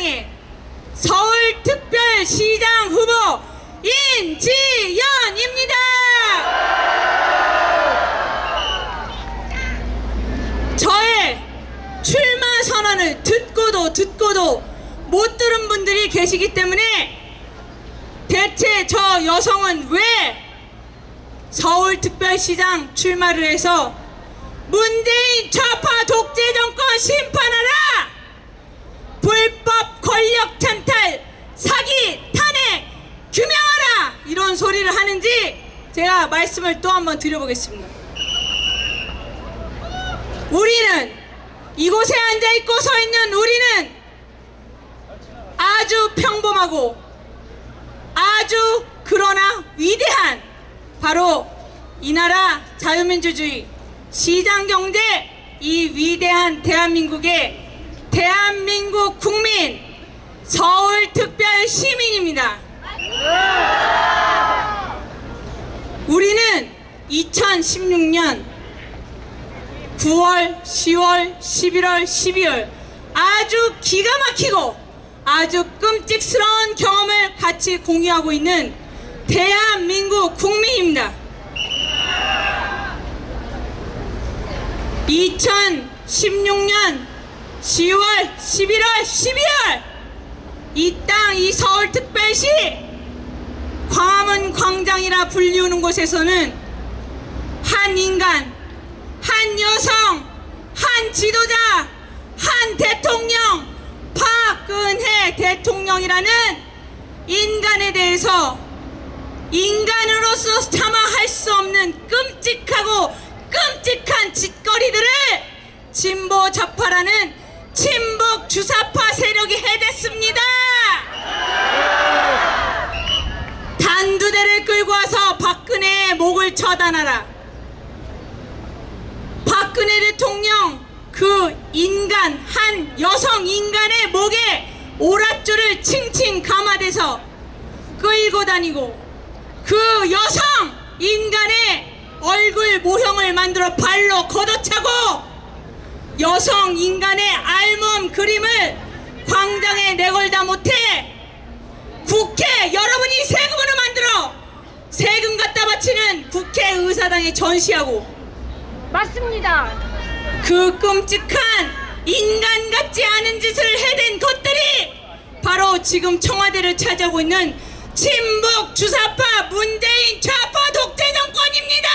민주당의 서울특별시장 후보 인지연입니다. 저의 출마 선언을 듣고도 듣고도 못 들은 분들이 계시기 때문에 대체 저 여성은 왜 서울특별시장 출마를 해서 문재인 좌파 말씀을 또 한 번 드려보겠습니다. 우리는 이곳에 앉아 있고 서 있는 우리는 아주 평범하고 아주 그러나 위대한 바로 이 나라 자유민주주의 시장경제 이 위대한 대한민국의 대한민국 국민 서울특별 시민입니다. 우리는 2016년 9월, 10월, 11월, 12월 아주 기가 막히고 아주 끔찍스러운 경험을 같이 공유하고 있는 대한민국 국민입니다. 2016년 10월, 11월, 12월 이 땅, 이 서울특별시 광화문 광장이라 불리우는 곳에서는 한 인간, 한 여성, 한 지도자, 한 대통령, 박근혜 대통령이라는 인간에 대해서 인간으로서 차마 할수 없는 끔찍하고 끔찍한 짓거리들을 진보 좌파라는 친북 주사파 세력이 해댔습니다. 단두대를 끌고 와서 박근혜의 목을 처단하라. 박근혜 대통령 그 인간 한 여성 인간의 목에 오랏줄을 칭칭 감아대서 끌고 다니고 그 여성 인간의 얼굴 모형을 만들어 발로 걷어차고 여성 인간의 알몸 그림을 광장에 내걸다 못해 국회 여러분이 세금으로 만들어 세금 갖다 바치는 국회 의사당에 전시하고 맞습니다. 그 끔찍한 인간 같지 않은 짓을 해댄 것들이 바로 지금 청와대를 차지하고 있는 친북 주사파 문재인 좌파 독재 정권입니다.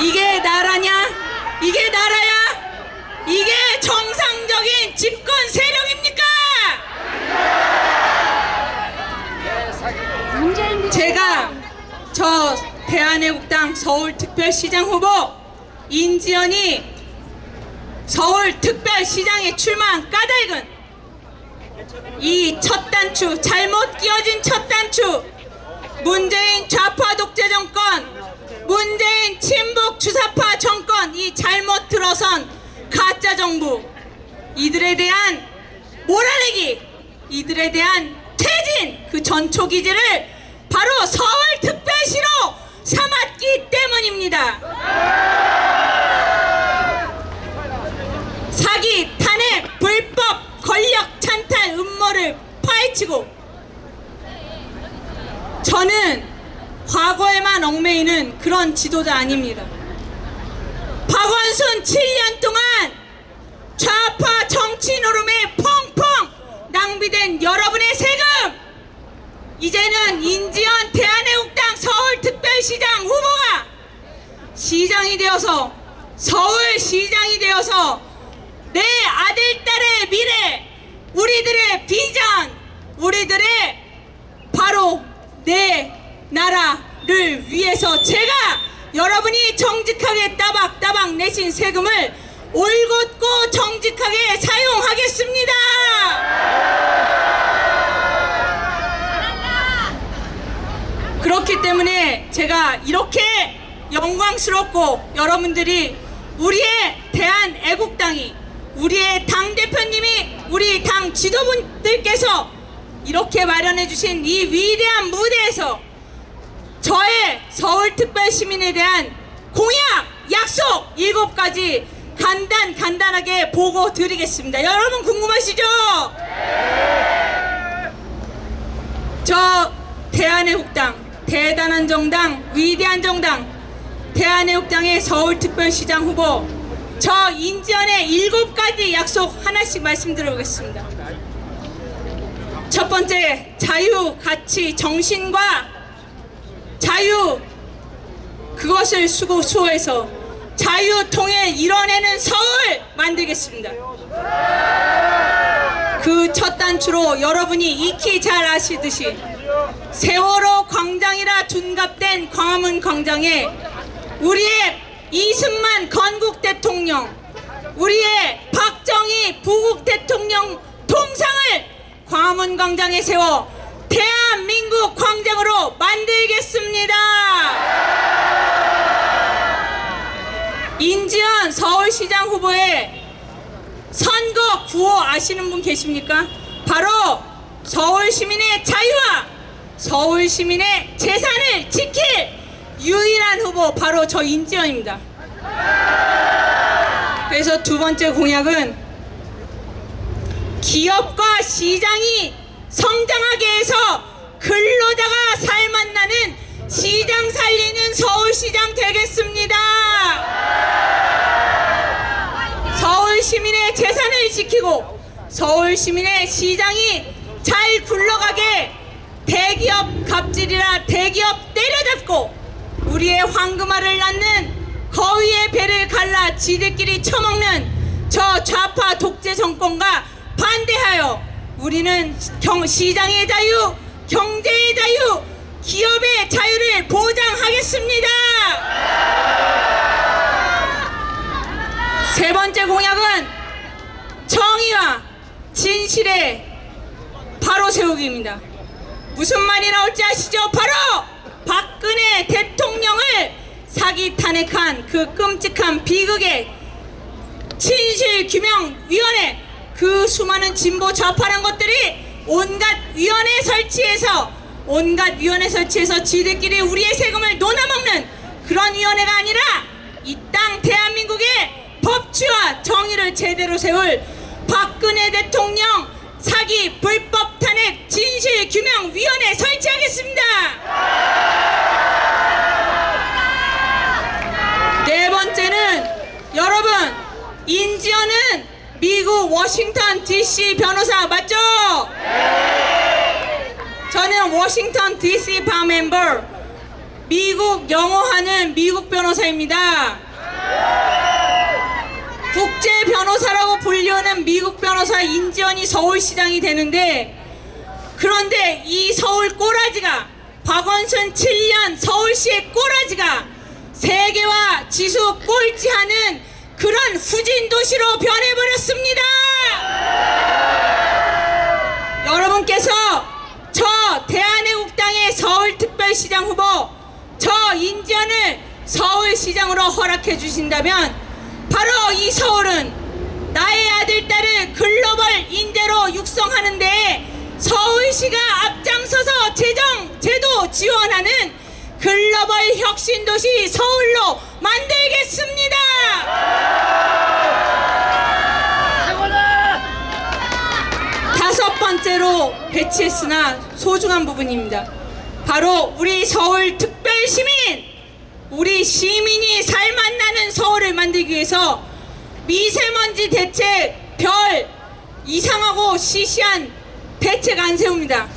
이게 나라냐? 이게 나라야? 이게 정상적인 집권 세력입니까? 문재인 제가 저 대한애국당 서울특별시장 후보 인지연이 서울특별시장에 출마한 까닭은 이 첫 단추 잘못 끼워진 첫 단추 문재인 좌파 독재 정권 문재인 친북 주사파 정권 이 잘못 들어선 가짜 정부 이들에 대한 몰아내기 이들에 대한 퇴진 그 전초 기제를 바로 서울특별시로 삼았기 때문입니다. 사기, 탄핵, 불법, 권력 찬탈 음모를 파헤치고 저는 과거에만 얽매이는 그런 지도자 아닙니다. 박원순 7년 시장이 되어서 서울 시장이 되어서 내 아들 딸의 미래 우리들의 비전 우리들의 바로 내 나라를 위해서 제가 여러분이 정직하게 따박따박 내신 세금을 올곧고 정직하게 사용하겠습니다. 그렇기 때문에 제가 이렇게 영광스럽고 여러분들이 우리의 대한 애국당이 우리의 당 대표님이 우리 당 지도분들께서 이렇게 마련해 주신 이 위대한 무대에서 저의 서울특별시민에 대한 공약 약속 일곱 가지 간단 간단하게 보고 드리겠습니다. 여러분 궁금하시죠? 저 대한애국당 대단한 정당 위대한 정당 대한애국당의 서울특별시장 후보 저 인지연의 일곱 가지 약속 하나씩 말씀드려보겠습니다. 첫 번째 자유 가치 정신과 자유 그것을 수고 수호해서 자유 통일 이뤄내는 서울 만들겠습니다. 그 첫 단추로 여러분이 익히 잘 아시듯이 세월호 광장이라 둔갑된 광화문 광장에 우리의 이승만 건국 대통령, 우리의 박정희 부국 대통령 동상을 광화문 광장에 세워 대한민국 광장으로 만들겠습니다. 인지현 서울시장 후보의 선거 구호 아시는 분 계십니까? 바로 서울 시민의 자유와 서울 시민의 재산을 지킬 유일한 후보 바로 저 인지현입니다. 그래서 두 번째 공약은 기업과 시장이 성장하게 해서 근로자가 살맛나는 시장 살리는 서울시장 되겠습니다. 서울 시민의 재산을 지키고 서울 시민의 시장이 잘 굴러가게 대기업 갑질이라 대기업 우리의 황금알을 낳는 거위의 배를 갈라 지들끼리 처먹는 저 좌파 독재 정권과 반대하여 우리는 경, 시장의 자유, 경제의 자유, 기업의 자유를 보장하겠습니다. 세 번째 공약은 정의와 진실의 바로 세우기입니다. 무슨 말이 나올지 아시죠? 바로 박근혜 대통령을 사기 탄핵한 그 끔찍한 비극의 진실규명위원회 그 수많은 진보 좌파란 것들이 온갖 위원회 설치해서 온갖 위원회 설치해서 지들끼리 우리의 세금을 논아먹는 그런 위원회가 아니라 이 땅 대한민국의 법치와 정의를 제대로 세울 박근혜 대통령 사기 불법 탄핵 진실 규명 위원회 설치하겠습니다. 네 번째는 여러분 인지연은 미국 워싱턴 DC 변호사 맞죠? 저는 워싱턴 DC 바 멤버 미국 영어하는 미국 변호사입니다. 미국 변호사 인지연이 서울시장이 되는데 그런데 이 서울 꼬라지가 박원순 7년 서울시의 꼬라지가 세계와 지수 꼴찌하는 그런 후진 도시로 변해버렸습니다. 여러분께서 저 대한애국당의 서울특별시장 후보 저 인지연을 서울시장으로 허락해 주신다면 바로 이 서울은 아들 딸을 글로벌 인재로 육성하는 데 서울시가 앞장서서 재정 제도 지원하는 글로벌 혁신 도시 서울로 만들겠습니다. 다섯 번째로 배치했으나 소중한 부분입니다. 바로 우리 서울 특별 시민, 우리 시민이 살맛나는 서울을 만들기 위해서 미세먼지 대책 별 이상하고 시시한 대책 안 세웁니다.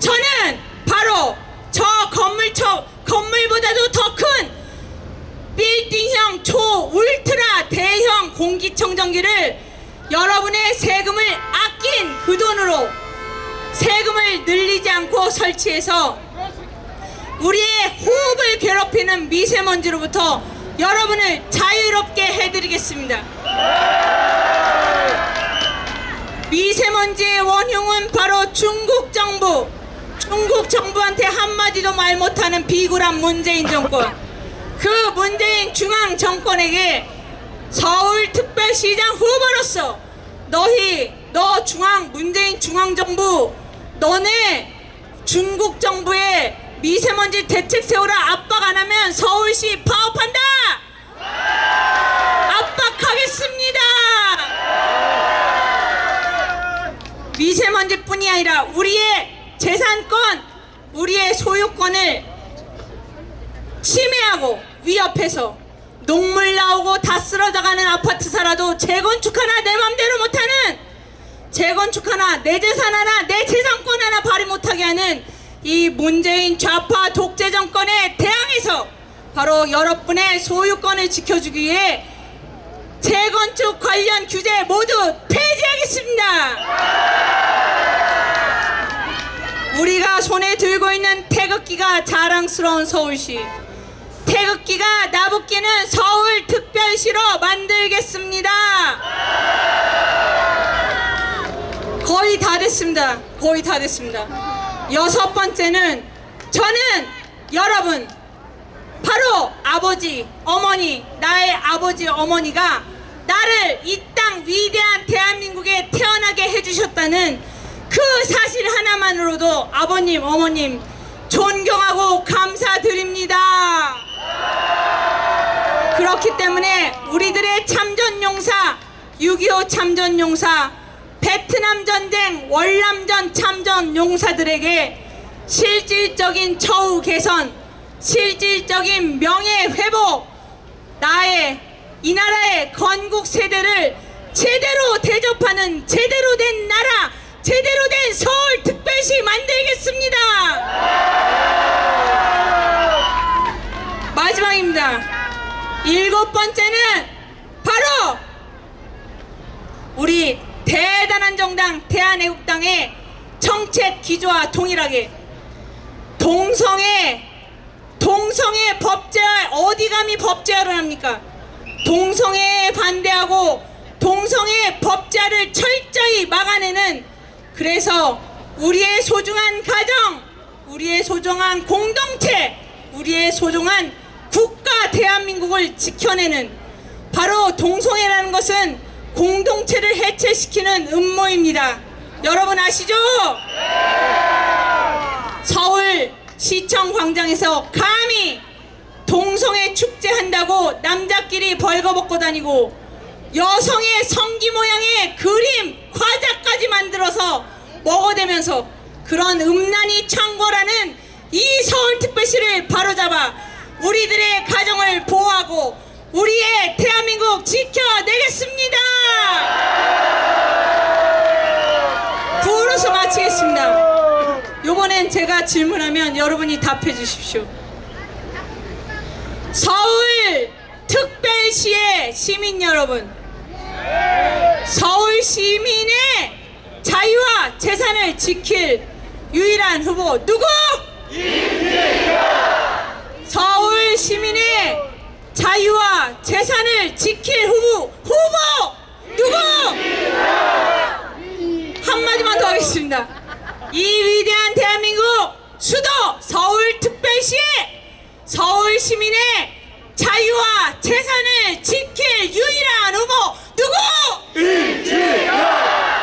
저는 바로 저 건물처 건물보다도 더 큰 빌딩형 초 울트라 대형 공기청정기를 여러분의 세금을 아낀 그 돈으로 세금을 늘리지 않고 설치해서 우리의 호흡을 괴롭히는 미세먼지로부터 여러분을 자유롭게 해드리겠습니다. 미세먼지의 원흉은 바로 중국 정부. 중국 정부한테 한마디도 말 못하는 비굴한 문재인 정권. 그 문재인 중앙 정권에게 서울특별시장 후보로서 너희 너 중앙 문재인 중앙 정부 너네 중국 정부의 미세먼지 대책 세우라 압박 안 하면 서울시 파업한다. 압박하겠습니다. 미세먼지뿐이 아니라 우리의 재산권 우리의 소유권을 침해하고 위협해서 녹물 나오고 다 쓰러져가는 아파트 살아도 재건축 하나 내 맘대로 못하는 재건축 하나 내 재산 하나 내 재산권 하나 발휘 못하게 하는 이 문재인 좌파 독재 정권에 대항해서 바로 여러분의 소유권을 지켜주기 위해 재건축 관련 규제 모두 폐지하겠습니다. 우리가 손에 들고 있는 태극기가 자랑스러운 서울시. 태극기가 나붙기는 서울특별시로 만들겠습니다. 거의 다 됐습니다. 거의 다 됐습니다. 여섯 번째는 저는 여러분 바로 아버지, 어머니, 나의 아버지, 어머니가 나를 이 땅 위대한 대한민국에 태어나게 해주셨다는 그 사실 하나만으로도 아버님, 어머님 존경하고 감사드립니다. 그렇기 때문에 우리들의 참전용사, 6.25 참전용사, 베트남 전쟁, 월남전 참전용사들에게 실질적인 처우 개선, 실질적인 명예 회복, 나의 이 나라의 건국 세대를 제대로 대접하는 제대로 된 나라, 제대로 된 서울 특별시 만들겠습니다. 마지막입니다. 일곱 번째는 바로 우리 대단한 정당 대한애국당의 정책 기조와 동일하게 동성애 동성애 법제화 어디 감히 법제화를 합니까? 동성애에 반대하고 동성애 법제화를 철저히 막아내는 그래서 우리의 소중한 가정, 우리의 소중한 공동체, 우리의 소중한 국가 대한민국을 지켜내는 바로 동성애라는 것은 공동체를 해체시키는 음모입니다. 여러분 아시죠? 서울 시청 광장에서 감히 동성애 축제 한다고 남자끼리 벌거벗고 다니고 여성의 성기 모양의 그림 과자까지 만들어서 먹어대면서 그런 음란이 창궐하는 이 서울특별시를 바로잡아 우리들의 가정을 보호하고 우리의 대한민국 지켜내겠습니다. 구호로서 마치겠습니다. 요번엔 제가 질문하면 여러분이 답해 주십시오. 서울 특별시의 시민 여러분, 서울 시민의 자유와 재산을 지킬 유일한 후보 누구? 서울 시민의 자유와 재산을 지킬 후보 후보 누구? 한마디만 더 하겠습니다. 이 위대한 대한민국 수도 서울특별시에 서울 시민의 자유와 재산을 지킬 유일한 후보 누구? 인지영!